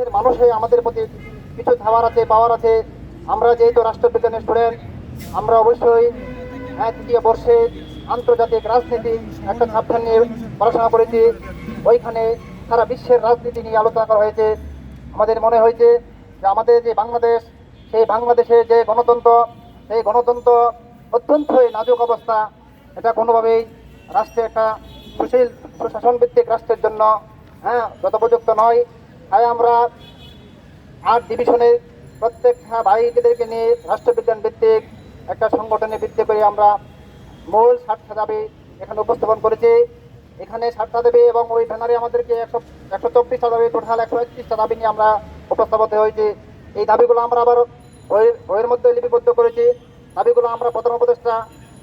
দেশের মানুষে আমাদের প্রতি কিছু ধাবার আছে, পাওয়ার আছে। আমরা যেহেতু রাষ্ট্রবিজ্ঞানের স্টুডেন্ট, আমরা অবশ্যই হ্যাঁ তৃতীয় বর্ষে আন্তর্জাতিক রাজনীতি একটা সাবধান নিয়ে পড়াশোনা করেছি। ওইখানে সারা বিশ্বের রাজনীতি নিয়ে আলোচনা করা হয়েছে। আমাদের মনে হয়েছে যে আমাদের যে বাংলাদেশ, সেই বাংলাদেশের যে গণতন্ত্র, সেই গণতন্ত্র অত্যন্তই নাজুক অবস্থা, এটা কোনোভাবেই রাষ্ট্রে একটা সুশীল সুশাসন ভিত্তিক রাষ্ট্রের জন্য হ্যাঁ যথোপযুক্ত নয়। তাই আমরা আট ডিভিশনের প্রত্যেক ভাইদেরকে নিয়ে রাষ্ট্রবিজ্ঞান ভিত্তিক একটা সংগঠনে ভিত্তি করে আমরা মূল সাতটা দাবি এখানে উপস্থাপন করেছি। এখানে সাতটা দাবি এবং ওই ব্যানারে আমাদেরকে একশো একশো চব্বিশটা দাবি, টোটাল একশো একত্রিশটা দাবি নিয়ে আমরা উপস্থাপন হয়েছি। এই দাবিগুলো আমরা আবার বইয়ের বইয়ের মধ্যে লিপিবদ্ধ করেছি। দাবিগুলো আমরা প্রধান উপদেষ্টা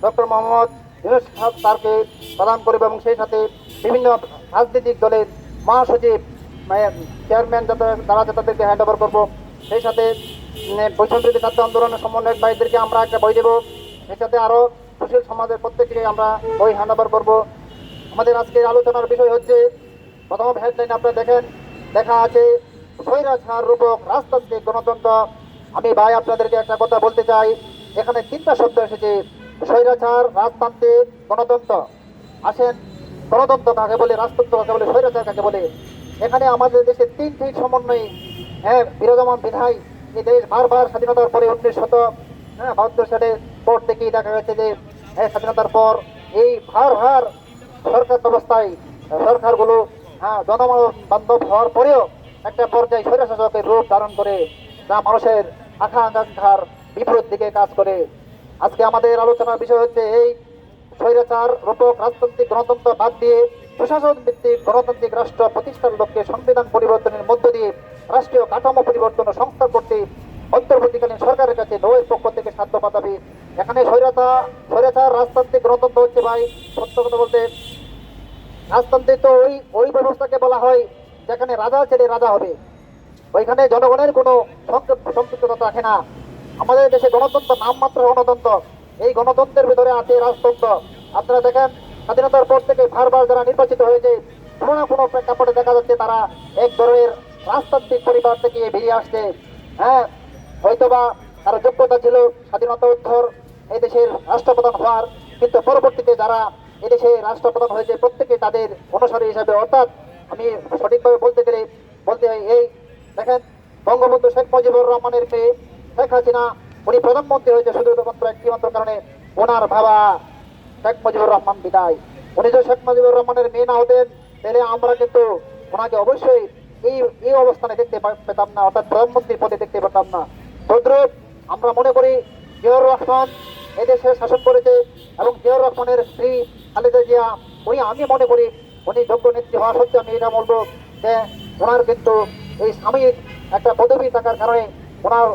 ডক্টর মোহাম্মদ ইউনুস স্যারকে প্রদান করব এবং সেই সাথে বিভিন্ন রাজনৈতিক দলের মহাসচিব চেয়ারম্যান যাতে তারা তাদেরকে হ্যান্ড ওভার করব। সেই সাথে বৈষম্যবিরোধী ছাত্র আন্দোলনের সমন্বয়ক ভাইদেরকে আমরা একটা বই দেবো। সেই সাথে আরও সুশীল সমাজের প্রত্যেককে আমরা বই হ্যান্ড ওভার করব। আমাদের আজকের আলোচনার বিষয় হচ্ছে, প্রথম হেডলাইন আপনারা দেখেন দেখা আছে, স্বৈরাচার রূপক রাজতান্ত্রিক গণতন্ত্র। আমি ভাই আপনাদেরকে একটা কথা বলতে চাই, এখানে তিনটা শব্দ এসেছে, স্বৈরাচার রাজতান্ত্রিক গণতন্ত্র। আসেন, গণতন্ত্র কাকে বলে, রাজতন্ত্র কাকে বলে, স্বৈরাচার কাকে বলে? এখানে আমাদের দেশে তিনটি সমন্বয়ে হ্যাঁ বিরাজমান বিধায় এই দেশ বারবার স্বাধীনতার পরে উনিশ শত হ্যাঁ বাহাত্তর সালের পর থেকেই দেখা গেছে যে হ্যাঁ স্বাধীনতার পর এই ভার ভার সরকার ব্যবস্থায়, সরকারগুলো হ্যাঁ জনগণ বান্ধব হওয়ার পরেও একটা পর্যায়ে স্বৈরশাসকের রূপ ধারণ করে যা মানুষের আশা আকাঙ্ক্ষার বিপরীত দিকে কাজ করে। আজকে আমাদের আলোচনার বিষয় হচ্ছে এই স্বৈরাচার, রূপক, রাজতান্ত্রিক গণতন্ত্র বাদ দিয়ে প্রশাসন ভিত্তিক গণতান্ত্রিক রাষ্ট্র প্রতিষ্ঠার লক্ষ্যে সংবিধান পরিবর্তনের মধ্য দিয়ে রাষ্ট্রীয় কাঠামো পরিবর্তন ও সংস্কার করতে অন্তর্বর্তীকালীন সরকারের কাছে নৌয়ের পক্ষ থেকে সাধ্য পাতাবে এখানে স্বৈরাচা স্বৈরাচার, রাজতান্ত্রিক গণতন্ত্র হচ্ছে ভাই, সত্য কথা বলতে। রাজতান্ত্রিক তো ওই ওই ব্যবস্থাকে বলা হয় যেখানে রাজা ছেড়ে রাজা হবে। ওইখানে জনগণের কোনো সম্পৃক্ততা থাকে না। আমাদের দেশে গণতন্ত্র নামমাত্র গণতন্ত্র। এই গণতন্ত্রের ভিতরে আছে রাজতন্ত্র। আপনারা দেখেন স্বাধীনতার পর থেকে বারবার যারা নির্বাচিত হয়েছে, কোনো না কোনো প্রেক্ষাপটে দেখা যাচ্ছে তারা এক ধরনের রাজতান্ত্রিক পরিবার থেকে বেরিয়ে আসছে। হ্যাঁ হয়তোবা তার যোগ্যতা ছিল স্বাধীনতা উত্তর এই দেশের রাষ্ট্রপ্রধান হওয়ার, কিন্তু পরবর্তীতে যারা এদেশে রাষ্ট্রপ্রধান হয়েছে, প্রত্যেকে তাদের অনুসারী হিসাবে, অর্থাৎ আমি সঠিকভাবে বলতে গেলে বলতে হয় এই, দেখেন, বঙ্গবন্ধু শেখ মুজিবুর রহমানের মেয়ে শেখ হাসিনা, উনি প্রধানমন্ত্রী হয়েছে শুধুমাত্র একটি মাত্র কারণে, ওনার বাবা। শেখ মুজিবুর রহমান বিদায়। উনি যদি শেখ মুজিবুর রহমানের মেয়ে না হতেন, তাহলে আমরা কিন্তু ওনাকে অবশ্যই এই এই অবস্থানে দেখতে পেতাম না, অর্থাৎ প্রধানমন্ত্রীর পদে দেখতে পেতাম না। তদ্রুপ আমরা মনে করি জিয়র রহমান এদেশে শাসন করেছে এবং জিয়র রহমানের স্ত্রী খালেদা জিয়া, উনি আমি মনে করি উনি যোগ্য নেত্রী হওয়া সত্ত্বেও আমি এটা বলব যে ওনার কিন্তু এই স্বামীর একটা পদবী থাকার কারণে ওনার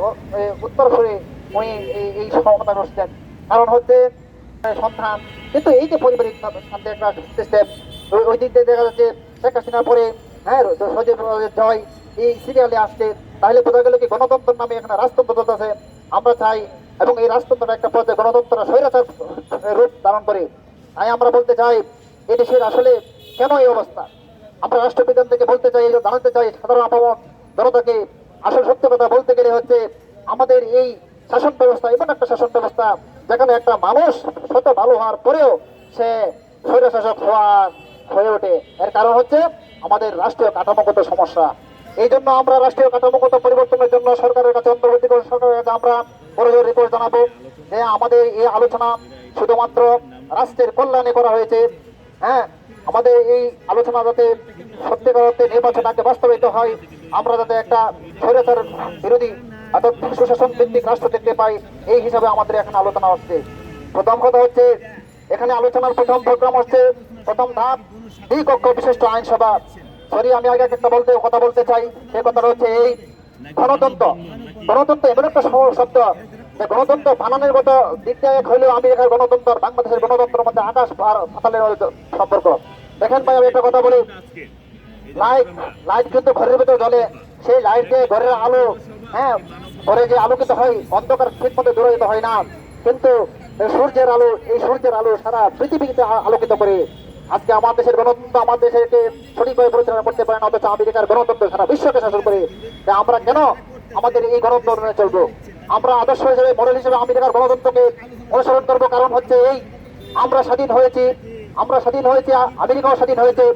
উত্তরসূরি উনি এই- ক্ষমতা বসছেন কারণ হচ্ছে আহ, সন্তান কিন্তু এই যে পারিবারিক সিস্টেম ওই দিক দিয়ে দেখা যাচ্ছে শেখ হাসিনার পরে হ্যাঁ সজীব জয় এই সিরিয়ালে আসছে। তাহলে বোঝা গেল কি গণতন্ত্রের নামে এখানে রাজতন্ত্র চলতেছে আমরা চাই এবং এই রাজতন্ত্রটা একটা পর্যায়ে গণতন্ত্র স্বৈরাচার রূপ ধারণ করে। তাই আমরা বলতে চাই এই দেশের আসলে কেন এই অবস্থা? আমরা রাষ্ট্রবিজ্ঞান থেকে বলতে চাই জানাতে চাই সাধারণ আপামন জনতাকে আসল সত্য কথা বলতে গেলে হচ্ছে আমাদের এই শাসন ব্যবস্থা এমন একটা শাসন ব্যবস্থা যেখানে একটা মানুষ শত ভালো হওয়ার পরেও সে স্বৈরশাসক হওয়া হয়ে ওঠে। এর কারণ হচ্ছে আমাদের রাষ্ট্রীয় কাঠামোগত সমস্যা। এই জন্য আমরা রাষ্ট্রীয় কাঠামোগত পরিবর্তনের জন্য সরকারের কাছে অন্তর্বর্তী সরকারের কাছে আমরা বড় রিপোর্ট জানাব যে আমাদের এই আলোচনা শুধুমাত্র রাষ্ট্রের কল্যাণে করা হয়েছে। হ্যাঁ আমাদের এই আলোচনা যাতে সত্যিকার অর্থে নির্বাচন আগে বাস্তবায়িত হয়, আমরা যাতে একটা স্বৈরাচার বিরোধী অর্থাৎ সুশাসন ভিত্তিক রাষ্ট্র দেখতে পাই, এই হিসাবে আমাদের এখানে আলোচনা হচ্ছে। প্রথম কথা হচ্ছে, এখানে আলোচনার প্রথম প্রোগ্রাম হচ্ছে, প্রথম ধাপ দুই কক্ষ বিশিষ্ট আইনসভা। সরি আমি আগে একটা বলতে কথা বলতে চাই, সে কথাটা হচ্ছে এই, গণতন্ত্র। গণতন্ত্র এমন একটা শব্দ, যে গণতন্ত্র বানানোর মতো দিক দিয়ে এক হইলেও আমেরিকার গণতন্ত্র বাংলাদেশের গণতন্ত্রের মধ্যে আকাশ পাতালের সম্পর্ক। দেখেন ভাই, আমি একটা কথা বলি। লাইট লাইট কিন্তু ঘরের ভিতরে জ্বলে। সেই লাইট দিয়ে ঘরের আলো হ্যাঁ ঘরে যে আলোকিত হয়, অন্ধকার ঠিক মতো দূরায়িত হয় না। কিন্তু সূর্যের আলো, এই সূর্যের আলো সারা পৃথিবীতে আলোকিত করে। আজকে আমার দেশের গণতন্ত্র, আমার দেশকে সঠিকভাবে পরিচালনা করতে পারে না, অথচ আমেরিকার গণতন্ত্র সারা বিশ্বকে শাসন করে। আমরা কেন আমাদের এই গণতন্ত্র চলবো? আমরা আদর্শ হিসেবে, মডেল হিসেবে আমেরিকার গণতন্ত্রকে অনুসরণ করব, কারণ হচ্ছে এই, আমরা স্বাধীন হয়েছি, আমরা স্বাধীন হয়েছি আমেরিকাও স্বাধীন হয়েছে।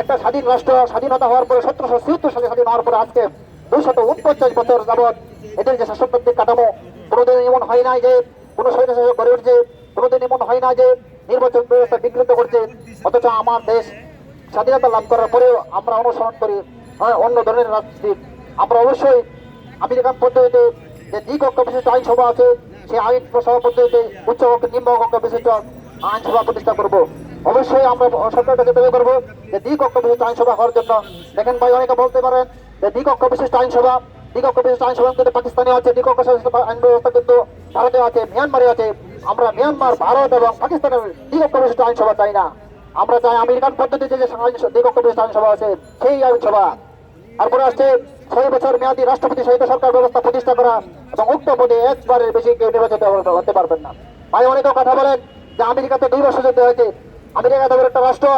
একটা স্বাধীন রাষ্ট্র, স্বাধীনতা হওয়ার পরে সতেরোশো ছিয়াত্তর সালে স্বাধীন হওয়ার পরে আজকে দুইশত উনপঞ্চাশ বছর যাবৎ এদের যে শাসকতান্ত্রিক কাঠামো, কোনোদিন এমন হয় নাই যে কোনো স্বৈর শাসক গড়ে উঠছে, কোনোদিন এমন হয় না যে নির্বাচন ব্যবস্থা বিঘ্নিত করছে, অথচ আমার দেশ স্বাধীনতা লাভ করার পরেও আমরা অনুসরণ করি অন্য ধরনের রাজনীতি। আমরা অবশ্যই আমেরিকান পদ্ধতিতে যে দ্বিকক্ষ বিশিষ্ট আইনসভা আছে, সেই আইন সভা পদ্ধতিতে উচ্চ কক্ষ নিম্ন কক্ষ বিশিষ্ট আইনসভা প্রতিষ্ঠা করব। অবশ্যই আমরা সরকারের কাছে দাবি করব, যে দ্বিকক্ষ বিশিষ্ট আইনসভা হওয়ার জন্য। দেখেন ভাই, অনেকে বলতে পারেন যে দ্বিকক্ষ বিশিষ্ট আইনসভা দ্বিকক্ষ বিশিষ্ট আইনসভা কিন্তু পাকিস্তানে আছে দ্বিকক্ষ আইন ব্যবস্থা কিন্তু ভারতে আছে, মিয়ানমারে আছে। আমরা মিয়ানমার, ভারত এবং পাকিস্তানের দ্বিকক্ষ বিশিষ্ট আইনসভা চাই না। আমরা চাই আমেরিকান পদ্ধতিতে যে দ্বিকক্ষ বিশিষ্ট আইনসভা আছে, সেই আইনসভা। তারপরে আসছে ছয় বছর মেয়াদী রাষ্ট্রপতি সহিত সরকার ব্যবস্থা প্রতিষ্ঠা করা এবং উক্ত পদে একবারের বেশি কেউ নির্বাচিত হতে- পারবেন না। ভাই, অনেকেও কথা বলেন যে আমেরিকাতে দুই বছর যুদ্ধ হয়েছে আমেরিকা তাদের একটা রাষ্ট্র।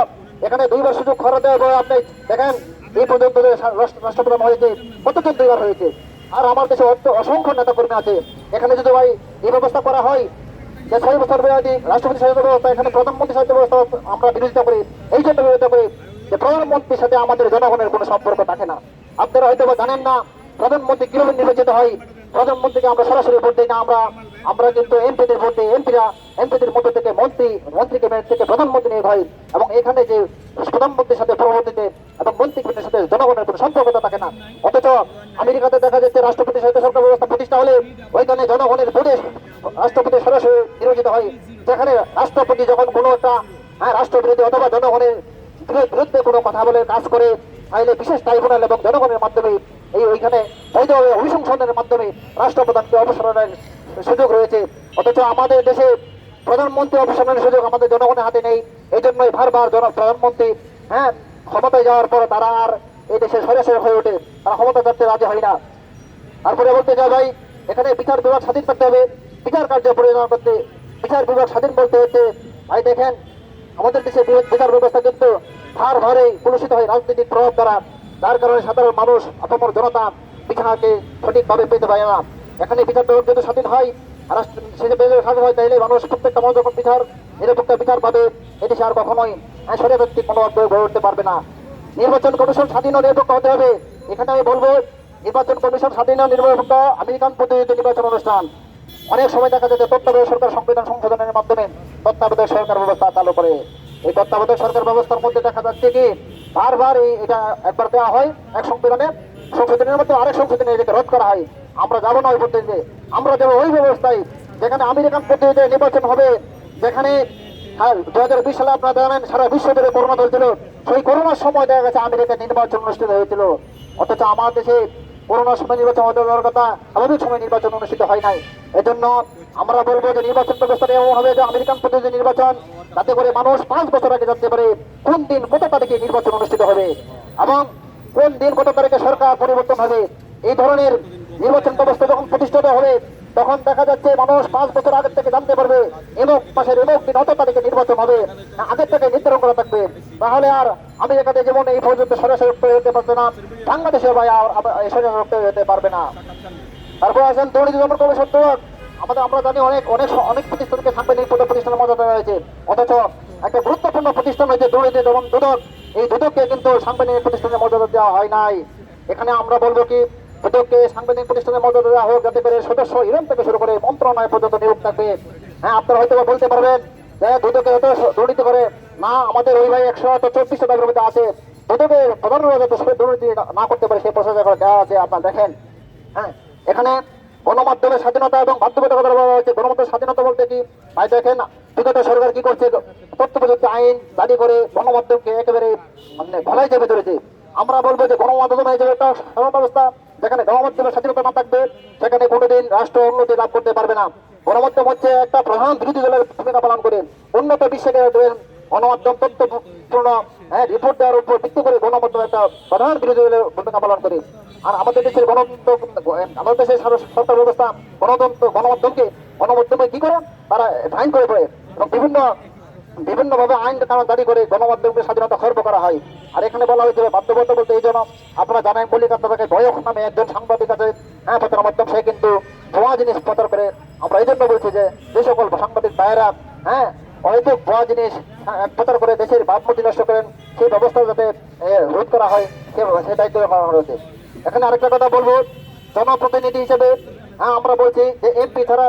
এখানে দুইবার সুযোগ খরচ দেওয়া আপনি দেখেন, এই পর্যন্ত রাষ্ট্র- রাষ্ট্রপ্রধান হয়েছে কতজন দুইবার হয়েছে। আর আমার দেশে অসংখ্য নেতা কর্মী আছে। এখানে যদি ভাই এই ব্যবস্থা করা হয়, যে ছয় বছর মেয়াদী রাষ্ট্রপতি সাহিত্য ব্যবস্থা, এখানে প্রধানমন্ত্রী সাহিত্য ব্যবস্থা আমরা বিরোধিতা করি, এই জন্য বিরোধিতা করি যে প্রধানমন্ত্রীর সাথে আমাদের জনগণের কোনো সম্পর্ক থাকে না। আপনারা হয়তো জানেন না, প্রধানমন্ত্রী কীভাবে নির্বাচিত হয়, প্রধানমন্ত্রীকে আমরা সরাসরি ভোট দিই না, আমরা আমরা কিন্তু এমপিদের দিই এমপিরা, এমপিদের মধ্য থেকে মন্ত্রী, মন্ত্রীকে মেয়র থেকে প্রধানমন্ত্রী হয়। এবং এখানে যে প্রধানমন্ত্রীর সাথে পরবর্তীতে এবং মন্ত্রী মন্ত্রীদের সাথে জনগণের কোনো সম্পর্কতা থাকে না। অথচ আমেরিকাতে দেখা যাচ্ছে রাষ্ট্রপতি সাথে সরকার ব্যবস্থা প্রতিষ্ঠা হলে ওইখানে জনগণের ভোটে রাষ্ট্রপতি সরাসরি নির্বাচিত হয়। যেখানে রাষ্ট্রপতি যখন কোনো একটা হ্যাঁ রাষ্ট্রবিরোধী অথবা জনগণের বিরুদ্ধে কোনো কথা বলে কাজ করে, তাহলে বিশেষ ট্রাইব্যুনাল এবং জনগণের মাধ্যমে এই ওইখানে বৈধভাবে অভিশংসনের মাধ্যমে রাষ্ট্রপ্রধানকে অবসরের সুযোগ রয়েছে। অথচ আমাদের দেশে প্রধানমন্ত্রী অবসরের সুযোগ আমাদের জনগণের হাতে নেই। এই জন্যই বারবার জন প্রধানমন্ত্রী হ্যাঁ ক্ষমতায় যাওয়ার পর তারা আর এই দেশে সরাসরি হয়ে ওঠে। তারা ক্ষমতা করতে রাজি হয় না। তারপরে বলতে চাই ভাই, এখানে বিচার বিভাগ স্বাধীন করতে হবে। বিচার কার্য পরিচালনা করতে, বিচার বিভাগ স্বাধীন বলতে হচ্ছে। ভাই, দেখেন, আমাদের দেশে বিচার ব্যবস্থা কিন্তু ভার ভারে কলুষিত হয় রাজনৈতিক প্রভাব দ্বারা। যার কারণে সাধারণ মানুষ অপমর জনতা বিচারকে সঠিকভাবে পেতে পারে না। এখানে বিচার বিভাগ যদি স্বাধীন হয় রাষ্ট্র- স্বাধীন হয়, তাইলে মানুষ প্রত্যেকটা মানুষ যখন বিচার নিরপেক্ষ বিচার পাবে এদেশে আর কখনোই শরীরভিত্তিক মনোভাব গড়ে উঠতে পারবে না। নির্বাচন কমিশন স্বাধীন ও নিরপেক্ষ হতে হবে। এখানে আমি বলব, নির্বাচন কমিশন স্বাধীন ও নিরপেক্ষ আমেরিকান পদ্ধতিতে নির্বাচন অনুষ্ঠান। অনেক সময় দেখা যায় যে তত্ত্বাবধায়ক সরকার সংবিধান সংশোধনের মাধ্যমে তত্ত্বাবধায়ক সরকার ব্যবস্থা চালু করে। এই তত্ত্বাবধায়ক সরকার ব্যবস্থার মধ্যে দেখা যাচ্ছে কি, বারবার এটা একবার দেওয়া হয় এক সংবিধানে। সংশোধনের মধ্যে আরেক সংশোধনে এটাকে রদ করা হয়। আমরা যাব না ওই পদ্ধতিতে আমরা যাব ওই ব্যবস্থায়, যেখানে আমেরিকান পদ্ধতিতে নির্বাচন হবে, যেখানে হ্যাঁ দু হাজার বিশ সালে আপনারা জানেন, সারা বিশ্ব জুড়ে করোনা চলছিল। সেই করোনার সময় দেখা গেছে আমেরিকায় নির্বাচন অনুষ্ঠিত হয়েছিল। অথচ আমার দেশে করোনার সময় নির্বাচন হতে দেওয়ার কথা স্বাভাবিক সময় নির্বাচন অনুষ্ঠিত হয় নাই। এজন্য আমরা বলব যে নির্বাচন ব্যবস্থাটা এমন হবে যে আমেরিকান পদ্ধতি নির্বাচন, যাতে করে মানুষ পাঁচ বছর আগে জানতে পারে কোন দিন কত তারিখে নির্বাচন অনুষ্ঠিত হবে এবং কোন দিন কত তারিখে সরকার পরিবর্তন হবে। এই ধরনের নির্বাচন ব্যবস্থা যখন প্রতিষ্ঠিত হবে, তখন দেখা যাচ্ছে মানুষ পাঁচ বছর আগের থেকে জানতে পারবে, এমক মাসের এমক দিন অত তারিখে নির্বাচন হবে আগের থেকে নির্ধারণ করা থাকবে। তাহলে আর আমেরিকাতে যেমন এই পর্যন্ত সরাসরি হতে পারছে না বাংলাদেশে ভাই আর সরাসরি হতে পারবে না। তারপর আছেন দুর্নীতি দমন কমিশন আমাদের আমরা জানি অনেক অনেক অনেক প্রতিষ্ঠানকে পদ প্রতিষ্ঠানের মর্যাদা হয়েছে অথচ একটা গুরুত্বপূর্ণ প্রতিষ্ঠান হয়েছে দুর্নীতি দমন দুদক। এই দুদককে কিন্তু সাংবিধানিক প্রতিষ্ঠানের মর্যাদা দেওয়া হয় নাই। এখানে আমরা বলব কি দুদককে সাংবিধানিক প্রতিষ্ঠানের মর্যাদা দেওয়া হোক যাতে করে সদস্য ইরান থেকে শুরু করে মন্ত্রণালয় পর্যন্ত নিয়োগ থাকবে। হ্যাঁ আপনারা হয়তো বলতে পারবেন যে দুদকে এত দুর্নীতি করে। না, আমাদের ওই ভাই একশো চব্বিশটা দাবির মধ্যে আছে। দুদকে প্রধান যাতে সবাই দুর্নীতি না করতে পারে সেই প্রসেস দেওয়া আছে আপনারা দেখেন। হ্যাঁ এখানে গণমাধ্যমের স্বাধীনতা এবং বাধ্যবাধকতা বলা হয়েছে। গণমাধ্যমের স্বাধীনতা বলতে কি? ভাই দেখেন, বিগত সরকার কি করছে? তথ্য প্রযুক্তি আইন দাবি করে গণমাধ্যমকে একেবারে মানে ভলাই চেপে ধরেছে। আমরা বলব যে গণমাধ্যম হিসেবে একটা ব্যবস্থা যেখানে গণমাধ্যমের স্বাধীনতা না থাকবে, সেখানে কোনোদিন রাষ্ট্র উন্নতি লাভ করতে পারবে না। গণমাধ্যম হচ্ছে একটা প্রধান বিরোধী দলের ভূমিকা পালন করে। উন্নত বিশ্বে দেবেন গণমাধ্যম তথ্যপূর্ণ হ্যাঁ রিপোর্ট দেওয়ার উপর ভিত্তি করে গণমাধ্যম একটা প্রধান বিরোধী দলের ভূমিকা পালন করে। আর আমাদের দেশের গণতন্ত্র, আমাদের দেশের সারা, সরকার ব্যবস্থা গণতন্ত্র, গণমাধ্যমকে, গণমাধ্যমে কি করে? তারা ফাইন করে পড়ে। এবং বিভিন্ন বিভিন্নভাবে আইন কানুন দাঁড়ি করে গণমাধ্যমকে স্বাধীনতা খর্ব করা হয়। আর এখানে বলা হয়েছে বাধ্যবদ্ধ বলতে এই জন্য আপনারা জানেন বলি আপনাদেরকে বয়স নামে একজন সাংবাদিক আছে হ্যাঁ প্রচার মাধ্যম সে কিন্তু ভুয়া জিনিস প্রচার করে। আমরা এই জন্য বলছি যে যে সকল সাংবাদিক ভাইয়েরা হ্যাঁ অহেতুক ভুয়া জিনিস হ্যাঁ, প্রচার করে দেশের ভাবমূর্তি নষ্ট করেন সেই ব্যবস্থা যাতে রোধ করা হয় সে সে দায়িত্ব করা হয়েছে এখানে আরেকটা কথা বলব জনপ্রতিনিধি হিসেবে হ্যাঁ আমরা বলছি যে এমপি ছাড়া